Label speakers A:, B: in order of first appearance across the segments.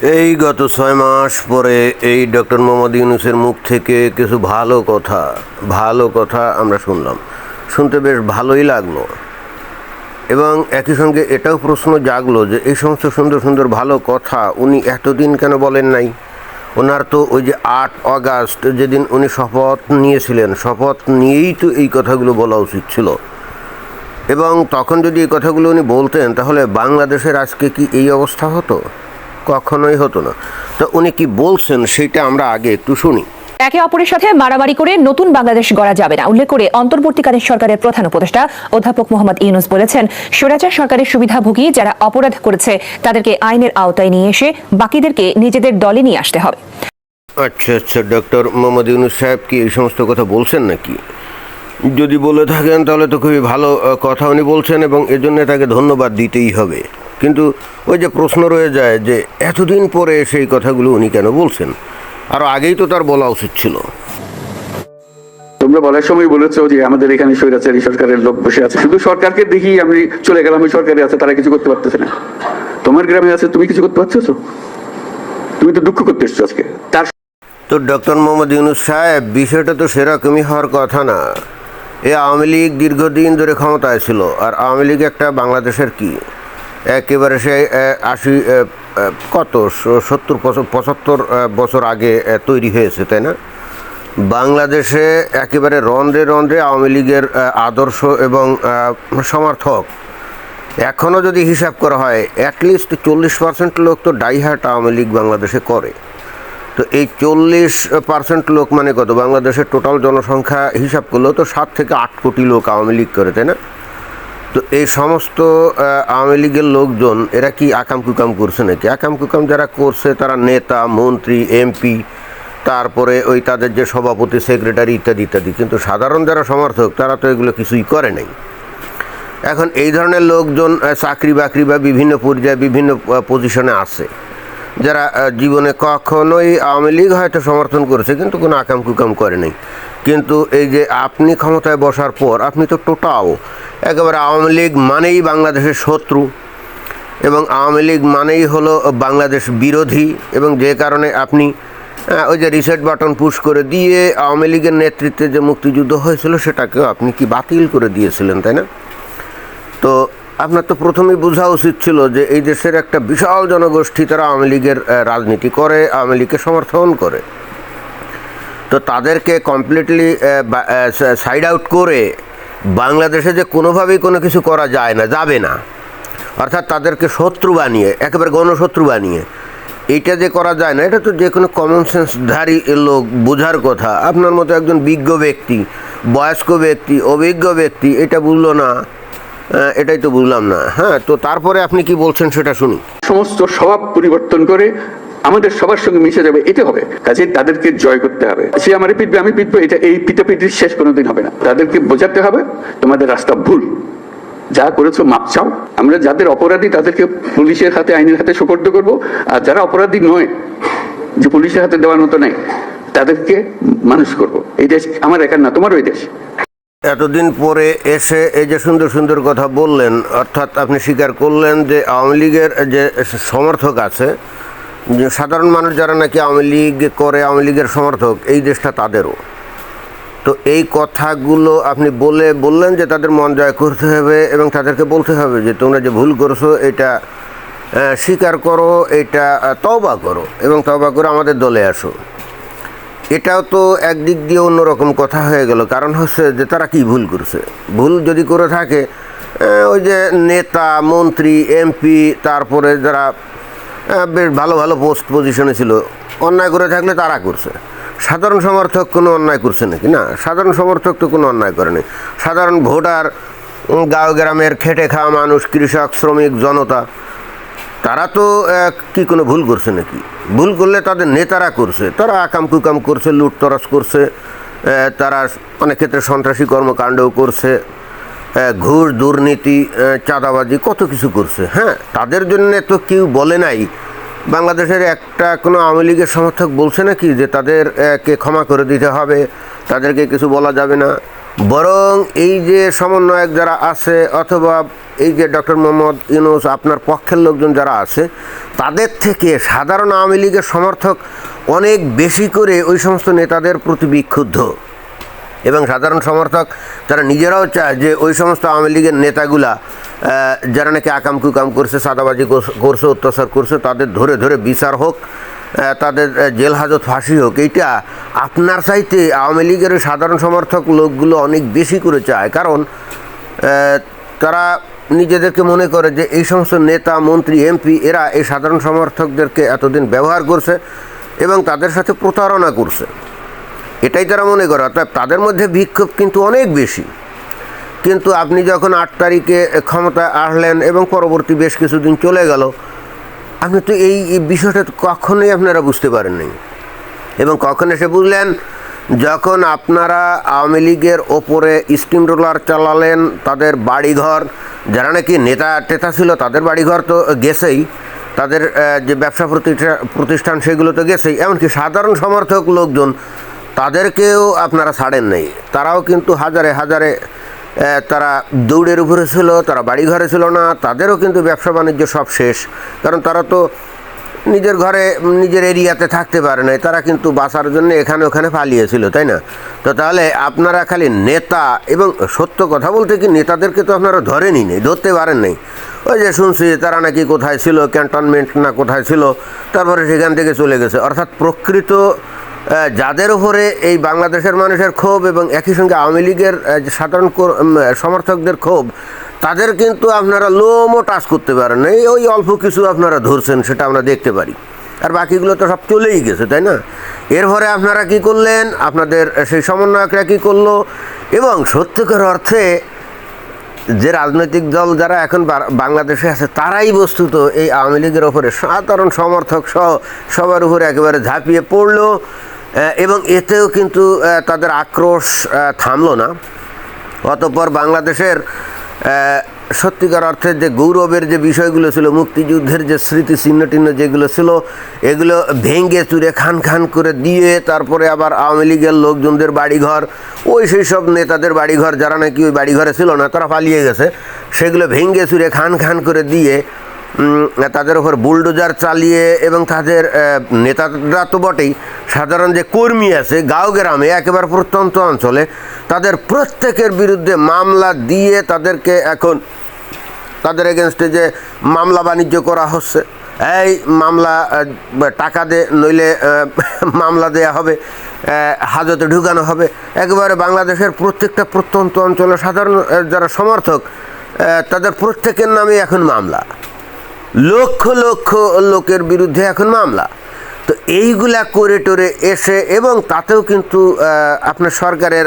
A: এই গত ছয় মাস পরে এই ডক্টর মোহাম্মদ ইউনুসের মুখ থেকে কিছু ভালো কথা ভালো কথা আমরা শুনলাম। শুনতে বেশ ভালোই লাগল। এবং একই সঙ্গে এটাও প্রশ্ন জাগলো যে এই সমস্ত সুন্দর সুন্দর ভালো কথা উনি এতদিন কেন বলেন নাই? ওনার তো ওই যে আট অগাস্ট যেদিন উনি শপথ নিয়েছিলেন, শপথ নিয়েই তো এই কথাগুলো বলা উচিত ছিল। এবং তখন যদি এই কথাগুলো উনি বলতেন, তাহলে বাংলাদেশের আজকে কি এই অবস্থা হতো? কখনোই হতো না। তো উনি কি বলছেন সেটা আমরা আগে একটু শুনি।
B: একে অপরের সাথে মারামারি করে নতুন বাংলাদেশ গড়া যাবে না। উল্লেখ করে অন্তর্বর্তীকালীন সরকারের প্রধান উপদেষ্টা অধ্যাপক মোহাম্মদ ইউনুস বলেছেন স্বৈরাচার সরকারের সুবিধাভোগী যারা অপরাধ করেছে তাদেরকে আইনের আওতায় নিয়ে এসে বাকিদেরকে নিজেদের দলে নিয়ে আসতে হবে।
A: আচ্ছা আচ্ছা ডক্টর মোহাম্মদ ইউনুস সাহেব কি এই সমস্ত কথা বলছেন নাকি? যদি বলে থাকেন তাহলে তো খুবই ভালো কথা উনি বলছেন এবং এজন্য তাকে ধন্যবাদ দিতেই হবে। কিন্তু ওই যে প্রশ্ন রয়ে যায় যে এতদিন পরে সেই কথাগুলো উনি কেন বলছেন? আরও আগেই তো তার বলা উচিত ছিল।
C: তোমরা বলার সময় বলেছ যে আমাদের এখানে স্বৈরাচারী সরকারের লোক বসে আছে। শুধু সরকারকে দেখি আমি চলে গেলাম ওই সরকারে আছে তারা কিছু করতে পারতেছে না। তোমার গ্রামে আছে তুমি কিছু করতে পারছ তুমি তো দুঃখ করতে এসছো আজকে। তার
A: তো ডক্টর মোহাম্মদ ইউনুস সাহেব বিষয়টা তো সেরকমই হওয়ার কথা না। এ আওয়ামী লীগ দীর্ঘদিন ধরে ক্ষমতায় ছিল আর আওয়ামী লীগ একটা বাংলাদেশের কি? একেবারে সে আশি কত? সত্তর পঁচাত্তর বছর আগে তৈরি হয়েছে, তাই না? বাংলাদেশে একেবারে রন্ধ্রে রন্ধ্রে আওয়ামী লীগের আদর্শ এবং সমর্থক। এখনও যদি হিসাব করা হয় অ্যাটলিস্ট চল্লিশ পার্সেন্ট লোক তো ডাইহার্ট আওয়ামী লীগ বাংলাদেশে করে। তো এই চল্লিশ পার্সেন্ট লোক মানে কত? বাংলাদেশের টোটাল জনসংখ্যা হিসাব করলেও তো সাত থেকে আট কোটি লোক আওয়ামী লীগ করে, তাই না? তো এই সমস্ত আওয়ামী লীগের লোকজন, এরা কি আকাম কুকাম করছে নাকি? আকাম কুকাম যারা করছে, তারা নেতা, মন্ত্রী, এমপি, তারপরে ওই তাদের যে সভাপতি, সেক্রেটারি ইত্যাদি ইত্যাদি। কিন্তু সাধারণ যারা সমর্থক, তারা তো এগুলো কিছুই করে নাই। এখন এই ধরনের লোকজন চাকরি বাকরি বা বিভিন্ন পর্যায়ে বিভিন্ন পজিশনে আছে। যারা জীবনে কখনোই আওয়ামী লীগ হয়তো সমর্থন করেছে, কিন্তু কোনো আকাম কুকাম করে নাই। কিন্তু এই যে আপনি ক্ষমতায় বসার পর, আপনি তো টোটাল একেবারে আওয়ামী লীগ মানেই বাংলাদেশের শত্রু এবং আওয়ামী লীগ মানেই হলো বাংলাদেশ বিরোধী এবং যে কারণে আপনি ওই যে রিসেট বাটন পুশ করে দিয়ে আওয়ামী লীগের নেতৃত্বে যে মুক্তিযুদ্ধ হয়েছিল সেটাকেও আপনি কি বাতিল করে দিয়েছিলেন, তাই না? তো আপনার তো প্রথমেই বোঝা উচিত ছিল যে এই দেশের একটা বিশাল জনগোষ্ঠী তারা আওয়ামী লীগের রাজনীতি করে, আওয়ামী লীগকে সমর্থন করে। তো তাদেরকে কমপ্লিটলি সাইড আউট করে বাংলাদেশে যে কোনোভাবেই কোনো কিছু করা যায় না, যাবে না। অর্থাৎ তাদেরকে শত্রু বানিয়ে, একেবারে গণশত্রু বানিয়ে এটা যে করা যায় না, এটা তো যে কোনো কমন সেন্সধারী লোক বোঝার কথা। আপনার মতো একজন বিজ্ঞ ব্যক্তি, বয়স্ক ব্যক্তি, অভিজ্ঞ ব্যক্তি, এটা বুঝলো না এটাই তো বুঝলাম না। হ্যাঁ তো তারপরে আপনি কি বলছেন সেটা শুনি।
C: সমস্ত স্বভাব পরিবর্তন করে আমাদের সবার সঙ্গে মিশে যাবে এতে হবে। কাজে তাদেরকে জয় করতে হবে। সে আমারে পিটবে, আমি পিটবো, এটা এই পিটাপিটির শেষ কোনোদিন হবে না। তাদেরকে বোঝাতে হবে, তোমাদের রাস্তা ভুল। যা করেছ, মাপ চাও। আমরা যাদের অপরাধী, তাদেরকে পুলিশের হাতে, আইনের হাতে সোপর্দ করব। আর যারা অপরাধী নয়, যে পুলিশের হাতে দেওয়ার মতো নেই, তাদেরকে মানুষ করব। এই দেশ আমার একার না, তোমারও এই দেশ।
A: এতদিন পরে এসে এই যে সুন্দর সুন্দর কথা বললেন, অর্থাৎ আপনি স্বীকার করলেন যে আওয়ামী লীগের যে সমর্থক আছে সাধারণ মানুষ যারা নাকি আওয়ামী লীগ করে, আওয়ামী লীগের সমর্থক, এই দেশটা তাদেরও। তো এই কথাগুলো আপনি বলে, বললেন যে তাদের মন জয় করতে হবে এবং তাদেরকে বলতে হবে যে তোমরা যে ভুল করছ, এটা স্বীকার করো, এটা তওবা করো এবং তওবা করে আমাদের দলে আসো। এটাও তো একদিক দিয়ে অন্যরকম কথা হয়ে গেল। কারণ হচ্ছে যে তারা কি ভুল করছে? ভুল যদি করে থাকে ওই যে নেতা, মন্ত্রী, এমপি, তারপরে যারা বেশ ভালো ভালো পোস্ট পজিশনে ছিল। অন্যায় করে থাকলে তারা করছে। সাধারণ সমর্থক কোনো অন্যায় করছে নাকি? না, সাধারণ সমর্থক তো কোনো অন্যায় করেনি সাধারণ ভোটার গাঁও গ্রামের খেটে খাওয়া মানুষ, কৃষক, শ্রমিক, জনতা, তারা তো কি কোনো ভুল করছে নাকি? ভুল করলে তাদের নেতারা করছে। তারা আকাম কুকাম করছে লুটতরাস করছে তারা অনেক ক্ষেত্রে সন্ত্রাসী কর্মকাণ্ডও করছে। ঘুষ দুর্নীতি চাঁদাবাজি, কত কিছু করছে হ্যাঁ? তাদের জন্য তো কেউ বলে নাই। বাংলাদেশের একটা কোনো আওয়ামী লীগের সমর্থক বলছে নাকি যে তাদের কে ক্ষমা করে দিতে হবে, তাদেরকে কিছু বলা যাবে না? বরং এই যে সমন্বয়ক যারা আছে, অথবা এই যে ডক্টর মোহাম্মদ ইউনুস, আপনার পক্ষের লোকজন যারা আছে, তাদের থেকে সাধারণ আওয়ামী লীগের সমর্থক অনেক বেশি করে ওই সমস্ত নেতাদের প্রতি বিক্ষুব্ধ। এবং সাধারণ সমর্থক তারা নিজেরাও চায় যে ওই সমস্ত আওয়ামী লীগের নেতাগুলা যারা নাকি আকাম কুকাম করছে, সাদাবাজি করছে- অত্যাচার করছে, তাদের ধরে ধরে বিচার হোক তাদের জেল হাজত ফাঁসি হোক, এইটা আপনার চাইতে আওয়ামী লীগের সাধারণ সমর্থক লোকগুলো অনেক বেশি করে চায়। কারণ তারা নিজেদেরকে মনে করে যে এই সমস্ত নেতা, মন্ত্রী, এমপি, এরা এই সাধারণ সমর্থকদেরকে এতদিন ব্যবহার করছে এবং তাদের সাথে প্রতারণা করছে। এটাই তারা মনে করে, অর্থাৎ তাদের মধ্যে বিক্ষোভ কিন্তু অনেক বেশি। কিন্তু আপনি যখন আট তারিখে ক্ষমতা আসলেন এবং পরবর্তী বেশ কিছুদিন চলে গেল, আপনি তো এই বিষয়টা কখনোই আপনারা বুঝতে পারেননি। এবং কখন এসে বুঝলেন, যখন আপনারা আওয়ামী লীগের ওপরে স্টিম রোলার চালালেন, তাদের বাড়িঘর, যারা নাকি নেতা টেতা ছিল, তাদের বাড়িঘর তো গেছেই, তাদের যে ব্যবসা প্রতিষ্ঠা- প্রতিষ্ঠান সেগুলো তো গেছেই, এমনকি সাধারণ সমর্থক লোকজন তাদেরকেও আপনারা ছাড়েন নাই। তারাও কিন্তু হাজারে হাজারে তারা দৌড়ের উপরে ছিল, তারা বাড়িঘরে ছিল না, তাদেরও কিন্তু ব্যবসা বাণিজ্য সব শেষ। কারণ তারা তো নিজের ঘরে, নিজের এরিয়াতে থাকতে পারে নাই, তারা কিন্তু বাঁচার জন্য এখানে ওখানে পালিয়েছিল, তাই না? তো তাহলে আপনারা খালি নেতা এবং সত্য কথা বলতে কি নেতাদেরকে তো আপনারা ধরেনি নেই, ধরতে পারেন নাই। ওই যে শুনছি তারা নাকি কোথায় ছিল, ক্যান্টনমেন্ট না কোথায় ছিল, তারপরে সেখান থেকে চলে গেছে। অর্থাৎ প্রকৃত যাদের উপরে এই বাংলাদেশের মানুষের ক্ষোভ এবং একই সঙ্গে আওয়ামী লীগের সাধারণ সমর্থকদের ক্ষোভ, তাদের কিন্তু আপনারা লোমও টাচ করতে পারেন এই ওই অল্প কিছু আপনারা ধরছেন, সেটা আমরা দেখতে পারি। আর বাকিগুলো তো সব চলেই গেছে, তাই না? এরপরে আপনারা কি করলেন? আপনাদের সেই সমন্বয়করা কি করল? এবং সত্যিকার অর্থে যে রাজনৈতিক দল যারা এখন বাংলাদেশে আছে, তারাই বস্তুত এই আওয়ামী লীগের ওপরে সাধারণ সমর্থক সহ সবার উপরে একেবারে ঝাঁপিয়ে পড়ল। এবং এতেও কিন্তু তাদের আক্রোশ থামলো না। অতপর বাংলাদেশের সত্যিকার অর্থে যে গৌরবের যে বিষয়গুলো ছিল, মুক্তিযুদ্ধের যে স্মৃতি চিহ্ন টিহ্ন যেগুলো ছিল, এগুলো ভেঙ্গে চুরে খান খান করে দিয়ে তারপরে আবার আওয়ামী লীগের লোকজনদের বাড়িঘর, ওই সেই সব নেতাদের বাড়িঘর, যারা নাকি ওই বাড়িঘরে ছিল না, তারা পালিয়ে গেছে। সেগুলো ভেঙ্গে চুরে খান খান করে দিয়ে তাদের ওপর বুলডোজার চালিয়ে এবং তাদের নেতারা তো বটেই, সাধারণ যে কর্মী আছে, গাঁও গ্রামে, একেবারে প্রত্যন্ত অঞ্চলে, তাদের প্রত্যেকের বিরুদ্ধে মামলা দিয়ে তাদেরকে এখন তাদের এগেনস্টে যে মামলা বাণিজ্য করা হচ্ছে, এই মামলা টাকা দে, নইলে মামলা দেয়া হবে হাজতে ঢুকানো হবে, একেবারে বাংলাদেশের প্রত্যেকটা প্রত্যন্ত অঞ্চলে সাধারণ যারা সমর্থক তাদের প্রত্যেকের নামে এখন মামলা। লক্ষ লক্ষ লোকের বিরুদ্ধে এখন মামলা। তো এইগুলা করে টোরে এসে এবং তাতেও কিন্তু আপনার সরকারের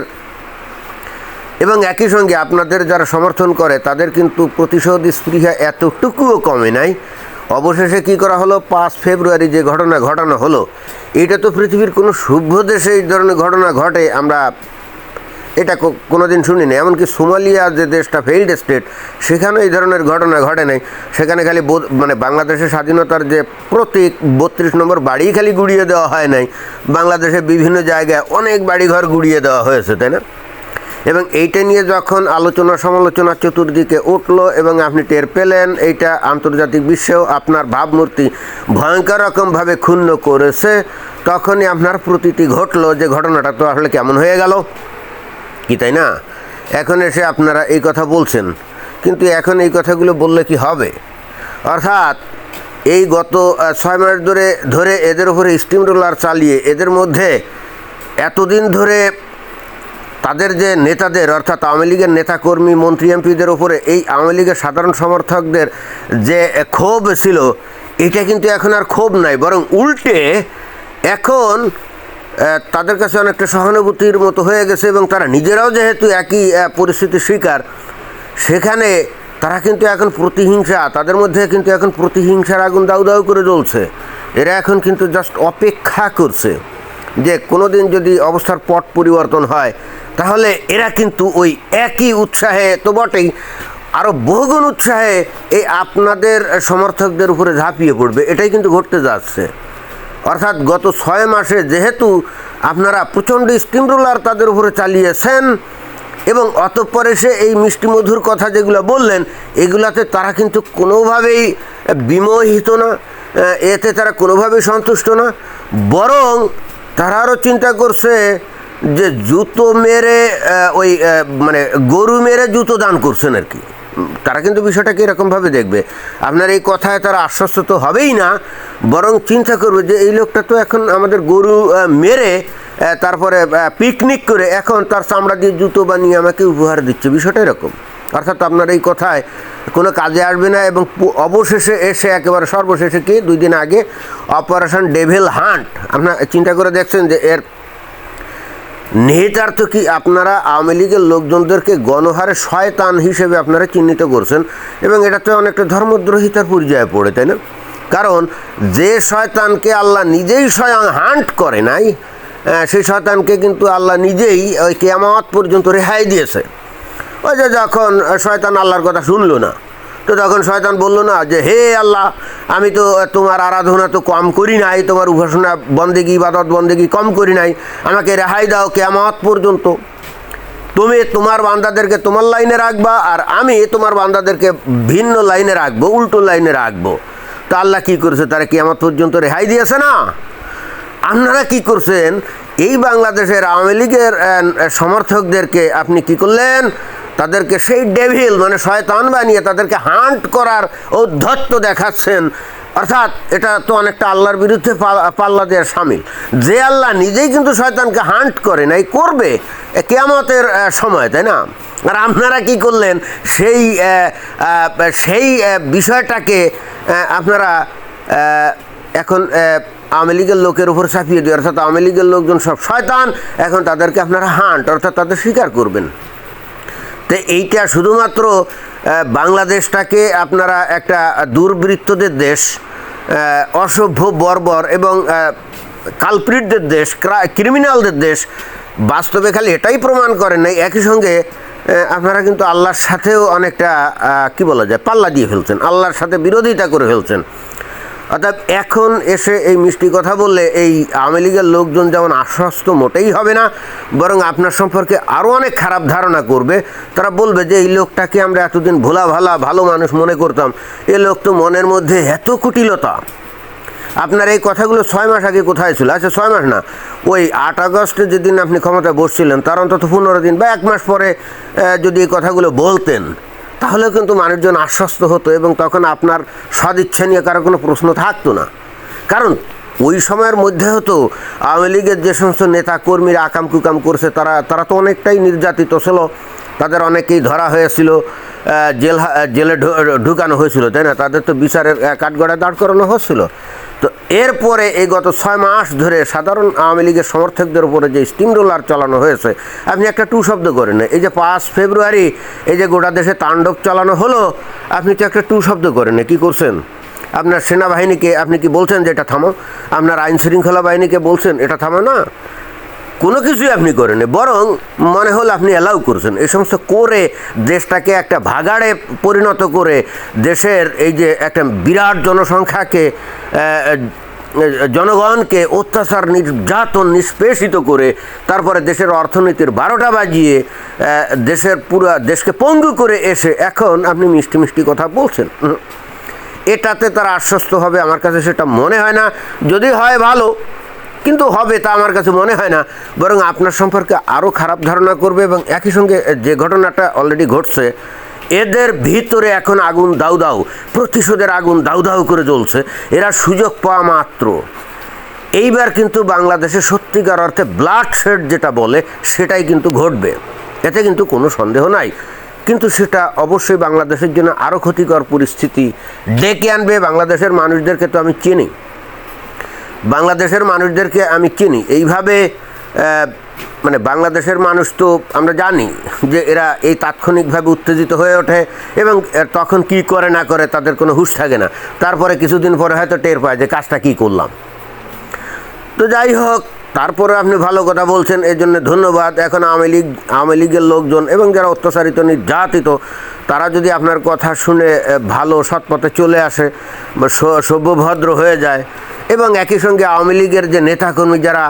A: এবং একই সঙ্গে আপনাদের যারা সমর্থন করে, তাদের কিন্তু প্রতিশোধ স্পৃহা এতটুকুও কমে নাই। অবশেষে কি করা হলো? পাঁচ ফেব্রুয়ারি যে ঘটনা, ঘটানো হলো, এটা তো পৃথিবীর কোনো সভ্য দেশে এই ধরনের ঘটনা ঘটে, আমরা এটা কোনোদিন শুনিনি। এমনকি সোমালিয়া যে দেশটা ফেইল্ড স্টেট সেখানে এই ধরনের ঘটনা ঘটে নাই। সেখানে খালি মানে বাংলাদেশের স্বাধীনতার যে প্রতীক, বত্রিশ নম্বর বাড়ি খালি গুড়িয়ে দেওয়া হয় নাই। বাংলাদেশের বিভিন্ন জায়গায় অনেক বাড়িঘর গুড়িয়ে দেওয়া হয়েছে, তাই না? এবং এইটা নিয়ে যখন আলোচনা সমালোচনা চতুর্দিকে উঠল এবং আপনি টের পেলেন, এইটা আন্তর্জাতিক বিশ্বেও আপনার ভাবমূর্তি ভয়ঙ্কর রকমভাবে ক্ষুণ্ণ করেছে। তখনই আপনার প্রতীতি ঘটলো যে ঘটনাটা তো আসলে কেমন হয়ে গেল। কি, তাই না? এখন এসে আপনারা এই কথা বলছেন, কিন্তু এখন এই কথাগুলো বললে কি হবে? অর্থাৎ এই গত ছয় মাস ধরে ধরে এদের উপরে স্টিম রোলার চালিয়ে এদের মধ্যে এতদিন ধরে তাদের যে নেতাদের, অর্থাৎ আওয়ামী লীগের নেতাকর্মী, মন্ত্রী, এমপিদের উপরে এই আওয়ামী লীগের সাধারণ সমর্থকদের যে ক্ষোভ ছিল, এটা কিন্তু এখন আর ক্ষোভ নাই, বরং উল্টে এখন তাদের কাছে অনেকটা সহানুভূতির মতো হয়ে গেছে এবং তারা নিজেরাও যেহেতু একই পরিস্থিতির শিকার, সেখানে তারা কিন্তু এখন প্রতিহিংসা, তাদের মধ্যে কিন্তু এখন প্রতিহিংসার আগুন দাউ দাউ করে জ্বলছে। এরা এখন কিন্তু জাস্ট অপেক্ষা করছে যে কোনো দিন যদি অবস্থার পট পরিবর্তন হয়, তাহলে এরা কিন্তু ওই একই উৎসাহে তো বটেই আরও বহুগুণ উৎসাহে এই আপনাদের সমর্থকদের উপরে ঝাঁপিয়ে পড়বে। এটাই কিন্তু ঘটতে যাচ্ছে। অর্থাৎ গত ছয় মাসে যেহেতু আপনারা প্রচণ্ড স্টিম রোলার তাদের উপরে চালিয়েছেন এবং অতঃপর এসে এই মিষ্টি মধুর কথা যেগুলো বললেন, এগুলাতে তারা কিন্তু কোনোভাবেই বিমোহিত না এতে তারা কোনোভাবেই সন্তুষ্ট না। বরং তারা আরও চিন্তা করছে যে জুতো মেরে ওই মানে গরু মেরে জুতো দান করছেন আর কি। তারা কিন্তু বিষয়টাকে এরকমভাবে দেখবে। আপনার এই কথায় তারা আশ্বস্ত তো হবেই না, বরং চিন্তা করবে যে এই লোকটা তো এখন আমাদের গরু মেরে তারপরে পিকনিক করে এখন তার চামড়া দিয়ে জুতো বানিয়ে আমাকে উপহার দিচ্ছে। বিষয়টা এরকম। অর্থাৎ আপনার এই কথায় কোনো কাজে আসবে না এবং অবশেষে এসে একেবারে সর্বশেষে কি দুই দিন আগে অপারেশন ডেভিল হান্ট আপনার চিন্তা করে দেখছেন যে এর নিহিতার্থ কি আপনারা আওয়ামী লীগের লোকজনদেরকে গণহারে শয়তান হিসেবে আপনারা চিহ্নিত করছেন? এবং এটাতে অনেকটা ধর্মদ্রোহিতার পর্যায়ে পড়ে, তাই না? কারণ যে শয়তানকে আল্লাহ নিজেই স্বয়ং হান্ট করে নাই সেই শয়তানকে কিন্তু আল্লাহ নিজেই ওই কেয়ামত পর্যন্ত রেহাই দিয়েছে। ওই যে যখন শয়তান আল্লাহর কথা শুনলো না তো তখন শয়তান বলল না যে, হে আল্লাহ, আমি তো তোমার আরাধনা তো কম করি নাই, তোমার উপাসনা বন্দেগি, ইবাদত বন্দেগি কম করি নাই, আমাকে রেহাই দাও কেয়ামত পর্যন্ত। তুমি তোমার বান্দাদেরকে তোমার লাইনে রাখবা আর আমি তোমার বান্দাদেরকে ভিন্ন লাইনে রাখব, উল্টো লাইনে রাখব। তো আল্লাহ কী করেছে? তারা কেয়ামত পর্যন্ত রেহাই দিয়েছে না? আপনারা কি করছেন? এই বাংলাদেশের আওয়ামী লীগের সমর্থকদেরকে আপনি কি করলেন? তাদেরকে সেই ডেভিল মানে শয়তান বানিয়ে তাদেরকে হান্ট করার ঔদ্ধত্য দেখাচ্ছেন। অর্থাৎ এটা তো অনেকটা আল্লাহর বিরুদ্ধে পাল্লা দেওয়ার সামিল। যে আল্লাহ নিজেই কিন্তু শয়তানকে হান্ট করে নাই, করবে কেয়ামতের সময়, তাই না? আর আপনারা কি করলেন? সেই সেই বিষয়টাকে আপনারা এখন আওয়ামী লীগের লোকের উপর চাপিয়ে দিয়ে, অর্থাৎ আওয়ামী লীগের লোকজন সব শয়তান, এখন তাদেরকে আপনারা হান্ট, অর্থাৎ তাদের স্বীকার করবেন। তো এইটা শুধুমাত্র বাংলাদেশটাকে আপনারা একটা দুর্বৃত্তদের দেশ অসভ্য বর্বর এবং কালপ্রিটদের দেশ ক্রিমিনালদের দেশ, বাস্তবে খালি এটাই প্রমাণ করেন নাই। একই সঙ্গে আপনারা কিন্তু আল্লাহর সাথেও অনেকটা কি বলা যায়, পাল্লা দিয়ে ফেলছেন। আল্লাহর সাথে বিরোধিতা করে ফেলছেন। অর্থাৎ এখন এসে এই মিষ্টি কথা বললে এই আওয়ামী লীগের লোকজন যেমন আশ্বস্ত মোটেই হবে না, বরং আপনার সম্পর্কে আরও অনেক খারাপ ধারণা করবে। তারা বলবে যে, এই লোকটাকে আমরা এতদিন ভোলা ভালা, ভালো মানুষ মনে করতাম। এ লোক তো মনের মধ্যে এত কুটিলতা। আপনার এই কথাগুলো ছয় মাস আগে কোথায় ছিল? আচ্ছা ছয় মাস না। ওই আট আগস্টে যেদিন আপনি ক্ষমতায় বসছিলেন, তার অন্তত পনেরো দিন বা এক মাস পরে যদি এই কথাগুলো বলতেন। তাহলে কিন্তু মানুষজন আশ্বস্ত হতো এবং তখন আপনার সদিচ্ছা নিয়ে কারও কোনো প্রশ্ন থাকতো না। কারণ ওই সময়ের মধ্যে হতো আওয়ামী লীগের যে সমস্ত নেতা কর্মীরা আকাম কুকাম করছে, তারা তারা তো অনেকটাই নির্যাতিত ছিল। তাদের অনেকেই ধরা হয়েছিল। জেল জেলে ঢুকানো হয়েছিল তাই না তাদের তো বিচারের আহ, কাঠগড়ায় দাঁড় করানো হচ্ছিল তো এরপরে এই গত ছয় মাস ধরে সাধারণ আওয়ামী লীগের সমর্থকদের উপরে যে স্টিম রোলার চালানো হয়েছে আপনি একটা টু শব্দ করেন না। এই যে পাঁচ ফেব্রুয়ারি এই যে গোটা দেশে তাণ্ডব চালানো হলো আপনি তো একটা টু শব্দ করেন না। কি করছেন আপনার সেনাবাহিনীকে আপনি কি বলছেন যে এটা থামো আপনার আইন শৃঙ্খলা বাহিনীকে বলছেন এটা থামো না কোনো কিছুই আপনি করেন বরং মনে হল আপনি অ্যালাউ করছেন। এই সমস্ত করে দেশটাকে একটা ভাগাড়ে পরিণত করে দেশের এই যে একটা বিরাট জনসংখ্যাকে জনগণকে অত্যাচার, নির্যাতন, নিষ্পেষিত করে তারপরে দেশের অর্থনীতির বারোটা বাজিয়ে দেশের পুরো, দেশকে পঙ্গু করে এসে এখন আপনি মিষ্টি মিষ্টি কথা বলছেন। এটাতে তারা আশ্বস্ত হবে, আমার কাছে সেটা মনে হয় না। যদি হয় ভালো কিন্তু হবে তা আমার কাছে মনে হয় না, বরং আপনার সম্পর্কে আরও খারাপ ধারণা করবে এবং একই সঙ্গে যে ঘটনাটা অলরেডি ঘটছে, এদের ভিতরে এখন আগুন দাউ দাউ, প্রতিশোধের আগুন দাউ দাউ করে জ্বলছে, এরা সুযোগ পাওয়া মাত্র। এইবার কিন্তু বাংলাদেশে সত্যিকার অর্থে ব্লাড শেড যেটা বলে, সেটাই কিন্তু ঘটবে। এতে কিন্তু কোনো সন্দেহ নাই। কিন্তু সেটা অবশ্যই বাংলাদেশের জন্য আরও ক্ষতিকর পরিস্থিতি ডেকে আনবে। বাংলাদেশের মানুষদেরকে তো আমি চিনি। বাংলাদেশের মানুষদেরকে আমি চিনি। এইভাবে মানে বাংলাদেশের মানুষ তো আমরা জানি যে এরা এই তাৎক্ষণিকভাবে উত্তেজিত হয়ে ওঠে এবং তখন কি করে না করে তাদের কোনো হুঁশ থাকে না। তারপরে কিছুদিন পরে হয়তো টের পায় যে কাজটা কী করলাম। তো যাই হোক, তারপরে আপনি ভালো কথা বলছেন এই জন্য ধন্যবাদ। এখন আওয়ামী লীগ, আওয়ামী লীগের লোকজন এবং যারা অত্যাচারিত, নির্যাতিত, তারা যদি আপনার কথা শুনে ভালো সৎপথে চলে আসে, বা সভ্যভদ্র হয়ে যায় এবং একই সঙ্গে আওয়ামী লীগের যে নেতাকর্মী যারা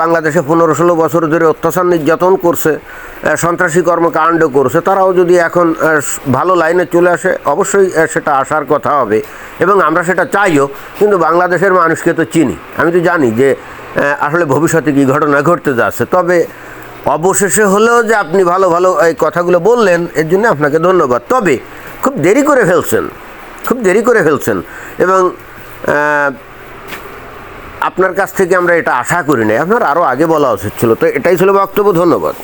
A: বাংলাদেশে পনেরো ষোলো বছর ধরে অত্যাচার নির্যাতন করছে সন্ত্রাসী কর্মকাণ্ড করছে, তারাও যদি এখন ভালো লাইনে চলে আসে, অবশ্যই সেটা আসার কথা হবে। এবং আমরা সেটা চাইও, কিন্তু বাংলাদেশের মানুষকে তো চিনি। আমি তো জানি যে আসলে ভবিষ্যতে কী ঘটনা ঘটতে যাচ্ছে। তবে অবশেষে হলেও যে আপনি ভালো ভালো, এই কথাগুলো বললেন, এর জন্য আপনাকে ধন্যবাদ। তবে খুব দেরি করে ফেলছেন, খুব দেরি করে ফেলছেন। এবং আপনার কাছ থেকে আমরা এটা আশা করি না আপনার আরও আগে বলা উচিত ছিল। তো এটাই ছিল বক্তব্য। ধন্যবাদ।